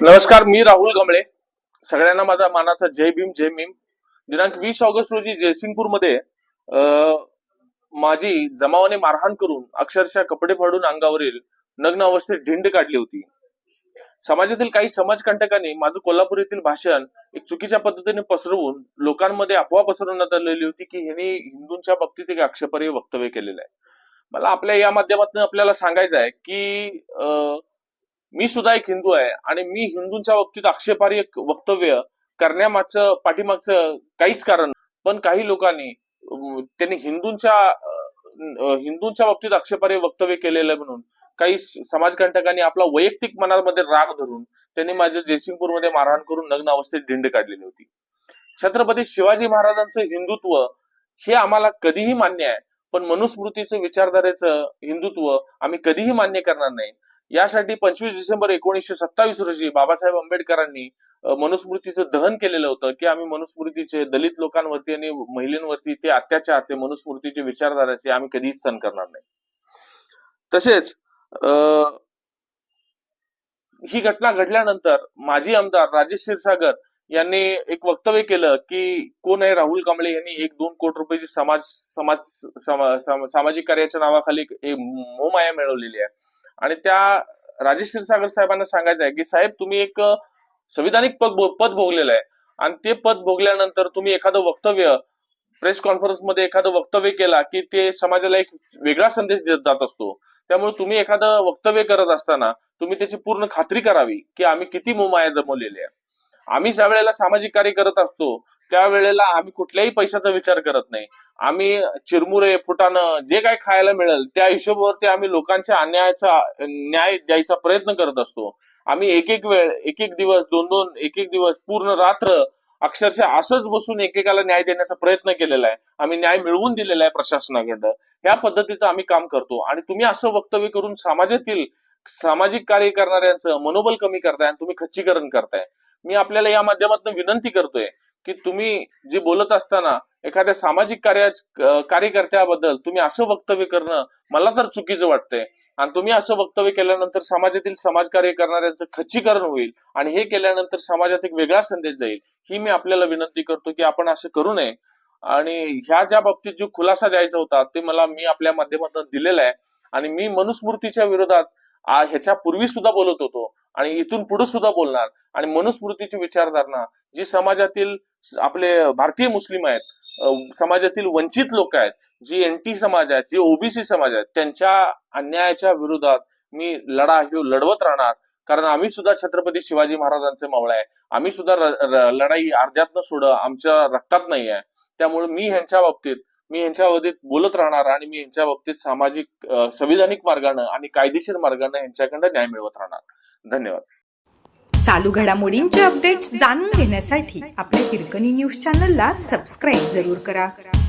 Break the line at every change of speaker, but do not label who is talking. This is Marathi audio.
नमस्कार मी राहुल गमळे सगळ्यांना माझा मानाचा जय भीम जय भीम दिनांक वीस ऑगस्ट रोजी जयसिंगपूरमध्ये माझी जमावाने मारहाण करून अक्षरशः कपडे फाडून अंगावरील नग्न अवस्थेत ढिंड काढली होती. समाजातील काही समाजकंटकांनी माझं कोल्हापूर येथील भाषण एक चुकीच्या पद्धतीने पसरवून लोकांमध्ये अफवा पसरवण्यात आलेली होती की ह्यांनी हिंदूंच्या बाबतीत एक आक्षेपार्ह वक्तव्य केलेलं आहे. मला आपल्या या माध्यमातून आपल्याला सांगायचं आहे की मी सुद्धा एक हिंदू आहे आणि मी हिंदूंच्या बाबतीत आक्षेपार्ह वक्तव्य करण्यामागचं पाठीमागचं काहीच कारण पण काही लोकांनी त्यांनी हिंदूंच्या हिंदूंच्या बाबतीत आक्षेपार्ह वक्तव्य केलेलं आहे म्हणून काही समाजकंटकांनी आपला वैयक्तिक मनामध्ये राग धरून त्यांनी माझ्या जयसिंगपूरमध्ये मारहाण करून नग्न अवस्थेत दिंड काढलेली होती. छत्रपती शिवाजी महाराजांचं हिंदुत्व हे आम्हाला कधीही मान्य आहे पण मनुस्मृतीचं विचारधारेचं हिंदुत्व आम्ही कधीही मान्य करणार नाही. यासाठी पंचवीस डिसेंबर एकोणीसशे सत्तावीस रोजी बाबासाहेब आंबेडकरांनी मनुस्मृतीचं दहन केलेलं होतं की आम्ही मनुस्मृतीचे दलित लोकांवरती आणि महिलांवरती ते अत्याचार ते मनुस्मृतीचे विचारधाराचे आम्ही कधीच सहन करणार नाही. तसेच ही घटना घडल्यानंतर माजी आमदार राजेश क्षीरसागर यांनी एक वक्तव्य केलं की कोण आहे राहुल कांबळे यांनी एक दोन कोटी रुपयाची समाज समाज समा- सामाजिक कार्याच्या नावाखाली एक- मिळवलेली आहे. आणि त्या राजेश क्षीरसागर साहेबांना सांगायचं आहे की साहेब तुम्ही एक संविधानिक पद पद भोगलेलं आहे. आणि ते पद भोगल्यानंतर तुम्ही एखादं वक्तव्य प्रेस कॉन्फरन्समध्ये एखादं वक्तव्य केला की ते समाजाला एक वेगळा संदेश देत जात असतो. त्यामुळे तुम्ही एखादं वक्तव्य करत असताना तुम्ही त्याची पूर्ण खात्री करावी की आम्ही किती मोमाया जमवलेल्या आम्ही ज्या वेळेला सामाजिक कार्य करत असतो त्यावेळेला आम्ही कुठल्याही पैशाचा विचार करत नाही. आम्ही चिरमुरे फुटाणं जे काही खायला मिळेल त्या हिशोबावरती आम्ही लोकांच्या अन्यायाचा न्याय द्यायचा प्रयत्न करत असतो. आम्ही एक एक वेळ एक एक दिवस दोन दोन एक एक दिवस पूर्ण रात्र अक्षरशः असंच बसून एकेकाला न्याय देण्याचा प्रयत्न केलेला आहे. आम्ही न्याय मिळवून दिलेला आहे प्रशासनाकडं. ह्या पद्धतीचं आम्ही काम करतो. आणि तुम्ही असं वक्तव्य करून समाजातील सामाजिक कार्य करणाऱ्यांचं मनोबल कमी करताय आणि तुम्ही खच्चीकरण करताय. मी आपल्याला या माध्यमातून विनंती करतोय की तुम्ही जे बोलत असताना एखाद्या सामाजिक कार्या कार्यकर्त्याबद्दल तुम्ही असं वक्तव्य करणं मला तर चुकीचं वाटतंय. आणि तुम्ही असं वक्तव्य केल्यानंतर समाजातील समाजकार्य करणाऱ्यांचं खच्चीकरण होईल आणि हे केल्यानंतर समाजात एक वेगळा संदेश जाईल ही मी आपल्याला विनंती करतो की आपण असं करू नये. आणि ह्या ज्या बाबतीत जो खुलासा द्यायचा होता ते मला मी आपल्या माध्यमातून दिलेला आहे. आणि मी मनुस्मृतीच्या विरोधात ह्याच्या पूर्वी सुद्धा बोलत होतो आणि इथून पुढे सुद्धा बोलणार. आणि मनुस्मृतीची विचारधारणा जी समाजातील आपले भारतीय मुस्लिम आहेत समाजातील वंचित लोक आहेत जी एन टी समाज आहेत जे ओबीसी समाज आहेत त्यांच्या अन्यायाच्या विरोधात मी लढा हे लढवत राहणार. कारण आम्ही सुद्धा छत्रपती शिवाजी महाराजांचे मावळे आहे. आम्ही सुद्धा लढाई अर्ध्यातनं सोड आमच्या रक्तात नाही आहे. त्यामुळे मी ह्यांच्या बाबतीत मी यांच्या बाबतीत बोलत राहणार आणि मी यांच्या बाबतीत सामाजिक संविधानिक मार्गानं आणि कायदेशीर मार्गानं यांच्याकडे न्याय मिळवत राहणार. धन्यवाद.
चालू घडामोडींचे अपडेट्स जाणून घेण्यासाठी आपल्या हिरकणी न्यूज चॅनलला सबस्क्राईब जरूर करा.